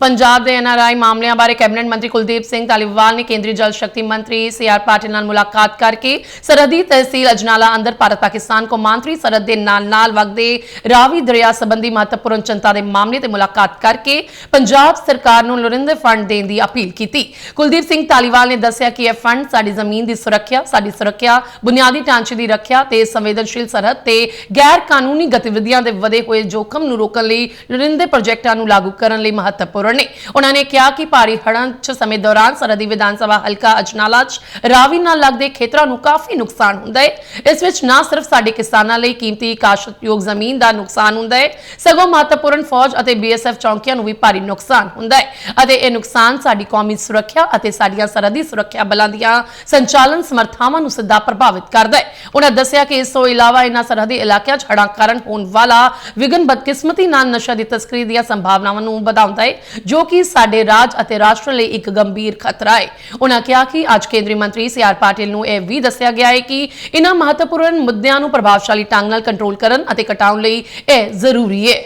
ਪੰਜਾਬ ਦੇ ਐਨਆਰਆਈ ਮਾਮਲਿਆਂ ਬਾਰੇ ਕੈਬਨਿਟ ਮੰਤਰੀ ਕੁਲਦੀਪ ਸਿੰਘ ਧਾਲੀਵਾਲ ਨੇ ਕੇਂਦਰੀ ਜਲ ਸ਼ਕਤੀ ਮੰਤਰੀ ਸੀਆਰ ਪਾਟਿਲ ਨਾਲ ਮੁਲਾਕਾਤ ਕਰਕੇ ਸਰਹੱਦੀ ਤਹਿਸੀਲ ਅਜਨਾਲਾ ਅੰਦਰ ਭਾਰਤ ਪਾਕਿਸਤਾਨ ਕੌਮਾਂਤਰੀ ਸਰਹੱਦ ਦੇ ਨਾਲ-ਨਾਲ ਵਗਦੇ ਰਾਵੀ ਦਰਿਆ ਸੰਬੰਧੀ ਮਹੱਤਵਪੂਰਨ ਚਿੰਤਾ ਦੇ ਮਾਮਲੇ ਤੇ ਮੁਲਾਕਾਤ ਕਰਕੇ ਪੰਜਾਬ ਸਰਕਾਰ ਨੂੰ ਲੋੜੀਂਦੇ ਫੰਡ ਦੇਣ ਦੀ ਅਪੀਲ ਕੀਤੀ। ਕੁਲਦੀਪ ਸਿੰਘ ਧਾਲੀਵਾਲ ਨੇ ਦੱਸਿਆ ਕਿ ਇਹ ਫੰਡ ਸਾਡੀ ਜ਼ਮੀਨ ਦੀ ਸੁਰੱਖਿਆ, ਸਾਡੀ ਸੁਰੱਖਿਆ, ਬੁਨਿਆਦੀ ਢਾਂਚੇ ਦੀ ਰੱਖਿਆ ਤੇ ਸੰਵੇਦਨਸ਼ੀਲ ਸਰਹੱਦ ਤੇ ਗੈਰ ਕਾਨੂੰਨੀ ਗਤੀਵਿਧੀਆਂ ਦੇ ਵਧੇ ਹੋਏ ਜੋਖਮ ਨੂੰ ਰੋਕਣ ਲਈ ਲੋੜੀਂਦੇ ਪ੍ਰੋਜੈਕਟਾਂ ਨੂੰ ਲਾਗੂ ਕਰਨ ਲਈ ਮਹੱਤਵਪੂਰਨ ਨੇ ਉਹਨਾਂ ਨੇ ਕਿਹਾ ਕਿ ਭਾਰੀ ਹੜ੍ਹਾਂ 'ਚ ਸਮੇਂ ਦੌਰਾਨ ਸਰਹੱਦੀ ਵਿਧਾਨ ਸਭਾ ਹਲਕਾ ਅਜਨਾਲਾ 'ਚ ਰਾਵੀ ਨਾਲ ਲੱਗਦੇ ਖੇਤਰਾਂ ਨੂੰ ਕਾਫੀ ਨੁਕਸਾਨ ਹੁੰਦਾ ਹੈ ਇਸ ਵਿੱਚ ਨਾ ਸਿਰਫ ਸਾਡੇ ਕਿਸਾਨਾਂ ਲਈ ਕੀਮਤੀ ਕਾਸ਼ਤਯੋਗ ਜ਼ਮੀਨ ਦਾ ਨੁਕਸਾਨ ਹੁੰਦਾ ਹੈ ਸਗੋਂ ਮਹੱਤਵਪੂਰਨ ਫੌਜ ਅਤੇ ਬੀਐਸਐਫ ਚੌਂਕੀਆਂ ਨੂੰ ਵੀ ਭਾਰੀ ਨੁਕਸਾਨ ਹੁੰਦਾ ਹੈ ਅਤੇ ਇਹ ਨੁਕਸਾਨ ਸਾਡੀ ਕੌਮੀ ਸੁਰੱਖਿਆ ਅਤੇ ਸਾਡੀਆਂ ਸਰਹੱਦੀ ਸੁਰੱਖਿਆ ਬਲਾਂ ਦੀਆਂ ਸੰਚਾਲਨ ਸਮਰਥਾਵਾਂ ਨੂੰ ਸਿੱਧਾ ਪ੍ਰਭਾਵਿਤ ਕਰਦਾ ਹੈ ਉਹਨਾਂ ਦੱਸਿਆ ਕਿ ਇਸ ਤੋਂ ਇਲਾਵਾ ਇਨ੍ਹਾਂ ਸਰਹੱਦੀ ਇਲਾਕਿਆਂ 'ਚ ਹੜ੍ਹਾਂ ਕਾਰਨ ਹੋਣ ਵਾਲਾ ਵਿਗਨ ਬਦਕਿਸਮਤੀ ਨਾਲ ਨਸ਼ਾ ਦੀ ਤਸਕਰੀ ਦੀਆਂ ਸੰਭਾਵਨਾਵਾਂ ਨੂੰ ਵਧਾਉਂਦਾ ਹੈ ਜੋ ਕਿ ਸਾਡੇ ਰਾਜ ਅਤੇ ਰਾਸ਼ਟਰ ਲਈ ਇੱਕ ਗੰਭੀਰ ਖਤਰਾ ਹੈ। ਉਹਨਾਂ ਕਿਹਾ ਕਿ ਅੱਜ ਕੇਂਦਰੀ ਮੰਤਰੀ ਸੀ ਆਰ ਪਾਟਿਲ ਨੂੰ ਇਹ ਵੀ ਦੱਸਿਆ ਗਿਆ ਹੈ ਕਿ ਇਹਨਾਂ ਮਹੱਤਵਪੂਰਨ ਮੁੱਦਿਆਂ ਨੂੰ ਪ੍ਰਭਾਵਸ਼ਾਲੀ ਢੰਗ ਨਾਲ ਕੰਟਰੋਲ ਕਰਨ ਅਤੇ ਘਟਾਉਣ ਲਈ ਇਹ ਜ਼ਰੂਰੀ ਹੈ।